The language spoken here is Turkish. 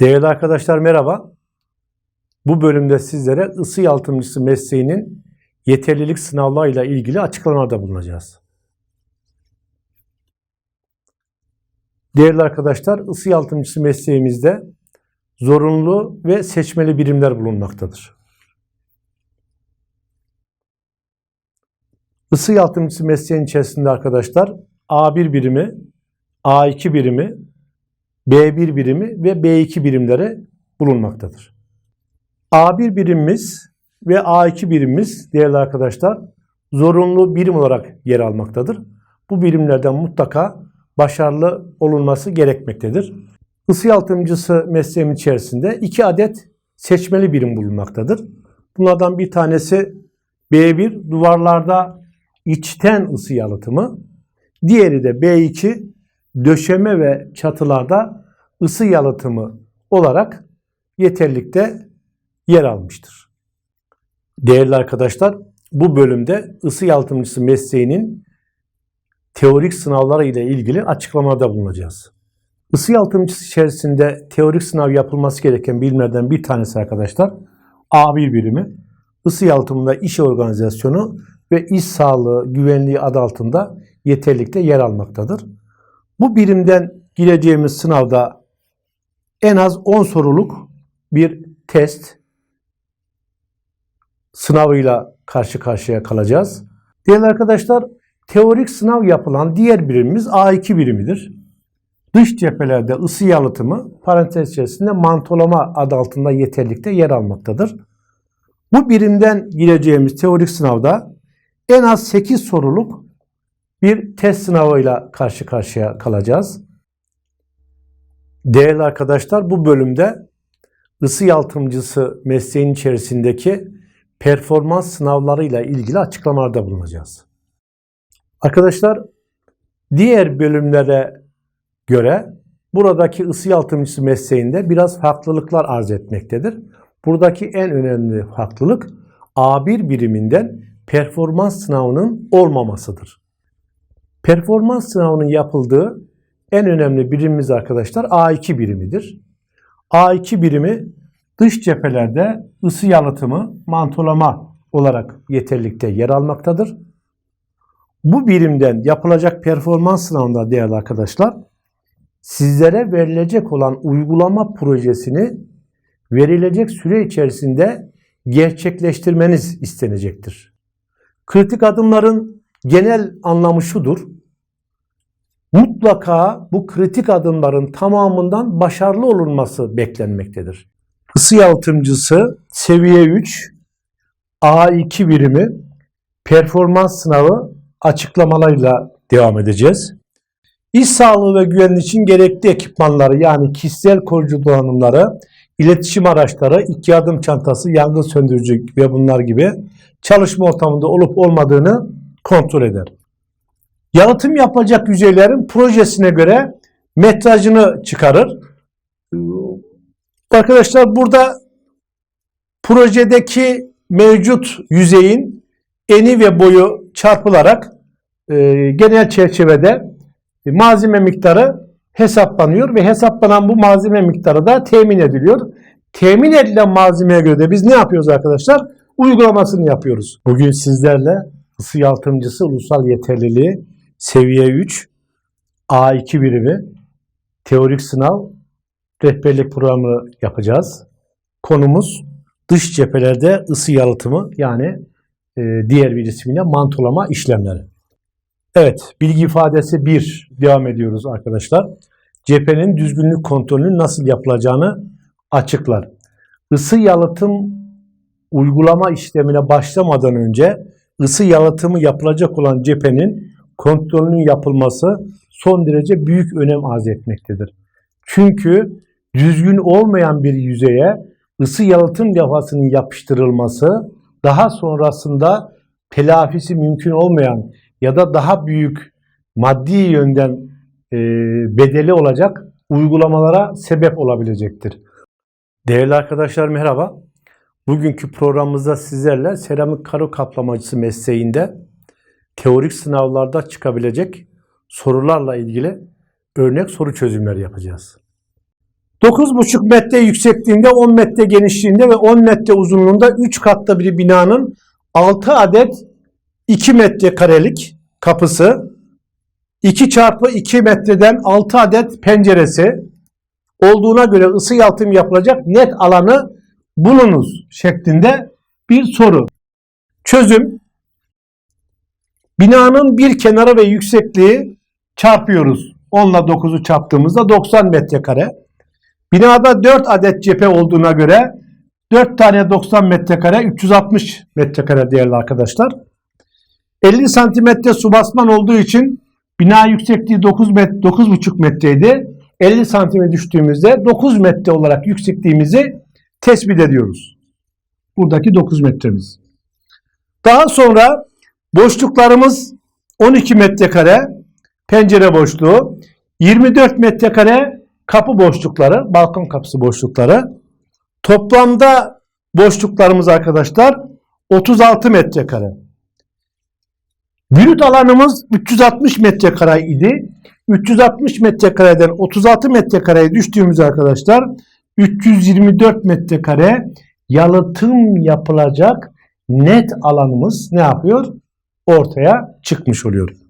Değerli arkadaşlar merhaba. Bu bölümde sizlere ısı yalıtımcısı mesleğinin yeterlilik sınavlarıyla ilgili açıklamalarda bulunacağız. Değerli arkadaşlar, ısı yalıtımcısı mesleğimizde zorunlu ve seçmeli birimler bulunmaktadır. Isı yalıtımcısı mesleğin içerisinde arkadaşlar A1 birimi, A2 birimi, B1 birimi ve B2 birimleri bulunmaktadır. A1 birimimiz ve A2 birimimiz değerli arkadaşlar zorunlu birim olarak yer almaktadır. Bu birimlerden mutlaka başarılı olunması gerekmektedir. Isı yalıtımcısı mesleğim içerisinde iki adet seçmeli birim bulunmaktadır. Bunlardan bir tanesi B1 duvarlarda içten ısı yalıtımı, diğeri de B2 döşeme ve çatılarda ısı yalıtımı olarak yeterlikte yer almıştır. Değerli arkadaşlar, bu bölümde ısı yalıtımcısı mesleğinin teorik sınavları ile ilgili açıklamada bulunacağız. Isı yalıtımcısı içerisinde teorik sınav yapılması gereken birimlerden bir tanesi arkadaşlar A1 birimi. Isı yalıtımında iş organizasyonu ve iş sağlığı güvenliği adı altında yeterlikte yer almaktadır. Bu birimden gireceğimiz sınavda en az 10 soruluk bir test sınavıyla karşı karşıya kalacağız. Değerli arkadaşlar, teorik sınav yapılan diğer birimimiz A2 birimidir. Dış cephelerde ısı yalıtımı parantez içerisinde mantolama adı altında yeterlikte yer almaktadır. Bu birimden gireceğimiz teorik sınavda en az 8 soruluk bir test sınavıyla karşı karşıya kalacağız. Değerli arkadaşlar bu bölümde ısı yalıtımcısı mesleğin içerisindeki performans sınavlarıyla ilgili açıklamalarda bulunacağız. Arkadaşlar diğer bölümlere göre buradaki ısı yalıtımcısı mesleğinde biraz farklılıklar arz etmektedir. Buradaki en önemli farklılık A1 biriminden performans sınavının olmamasıdır. Performans sınavının yapıldığı en önemli birimimiz arkadaşlar A2 birimidir. A2 birimi dış cephelerde ısı yalıtımı, mantolama olarak yeterlikte yer almaktadır. Bu birimden yapılacak performans sınavında değerli arkadaşlar, sizlere verilecek olan uygulama projesini verilecek süre içerisinde gerçekleştirmeniz istenecektir. Kritik adımların genel anlamı şudur. Mutlaka bu kritik adımların tamamından başarılı olunması beklenmektedir. Isı yalıtımcısı seviye 3 A2 birimi performans sınavı açıklamalarıyla devam edeceğiz. İş sağlığı ve güvenliği için gerekli ekipmanları yani kişisel koruyucu donanımları, iletişim araçları, iki adım çantası, yangın söndürücü ve bunlar gibi çalışma ortamında olup olmadığını kontrol eder. Yalıtım yapılacak yüzeylerin projesine göre metrajını çıkarır. Arkadaşlar burada projedeki mevcut yüzeyin eni ve boyu çarpılarak e, genel çerçevede malzeme miktarı hesaplanıyor ve hesaplanan bu malzeme miktarı da temin ediliyor. Temin edilen malzemeye göre de biz ne yapıyoruz arkadaşlar? Uygulamasını yapıyoruz. Bugün sizlerle ısı yalıtımcısı ulusal yeterliliği seviye 3 A2 birimi teorik sınav rehberlik programı yapacağız. Konumuz dış cephelerde ısı yalıtımı yani e, diğer bir ismiyle mantolama işlemleri. Evet, bilgi ifadesi 1 devam ediyoruz arkadaşlar. Cephenin düzgünlük kontrolünün nasıl yapılacağını açıklar. Isı yalıtım uygulama işlemine başlamadan önce ısı yalıtımı yapılacak olan cephenin kontrolünün yapılması son derece büyük önem arz etmektedir. Çünkü düzgün olmayan bir yüzeye ısı yalıtım levhasının yapıştırılması daha sonrasında telafisi mümkün olmayan ya da daha büyük maddi yönden e, bedeli olacak uygulamalara sebep olabilecektir. Değerli arkadaşlar merhaba. Bugünkü programımızda sizlerle seramik karo kaplamacısı mesleğinde teorik sınavlarda çıkabilecek sorularla ilgili örnek soru çözümleri yapacağız. 9,5 metre yüksekliğinde, 10 metre genişliğinde ve 10 metre uzunluğunda 3 katlı bir binanın 6 adet 2 metrekarelik kapısı, 2 çarpı 2 metreden 6 adet penceresi olduğuna göre ısı yalıtım yapılacak net alanı bulunuz şeklinde bir soru. Çözüm Binanın bir kenarı ve yüksekliği çarpıyoruz. 10 ile 9'u çarptığımızda 90 metrekare. Binada 4 adet cephe olduğuna göre 4 tane 90 metrekare 360 metrekare değerli arkadaşlar. 50 santimetre su basman olduğu için bina yüksekliği 9 met 9,5 metreydi. 50 santime düştüğümüzde 9 metre olarak yüksekliğimizi tespit ediyoruz. Buradaki 9 metremiz. Daha sonra boşluklarımız 12 metrekare pencere boşluğu, 24 metrekare kapı boşlukları, balkon kapısı boşlukları. Toplamda boşluklarımız arkadaşlar 36 metrekare. Brüt alanımız 360 metrekare idi. 360 metrekareden 36 metrekareye düştüğümüz arkadaşlar 324 metrekare yalıtım yapılacak net alanımız ne yapıyor? Ortaya çıkmış oluyor.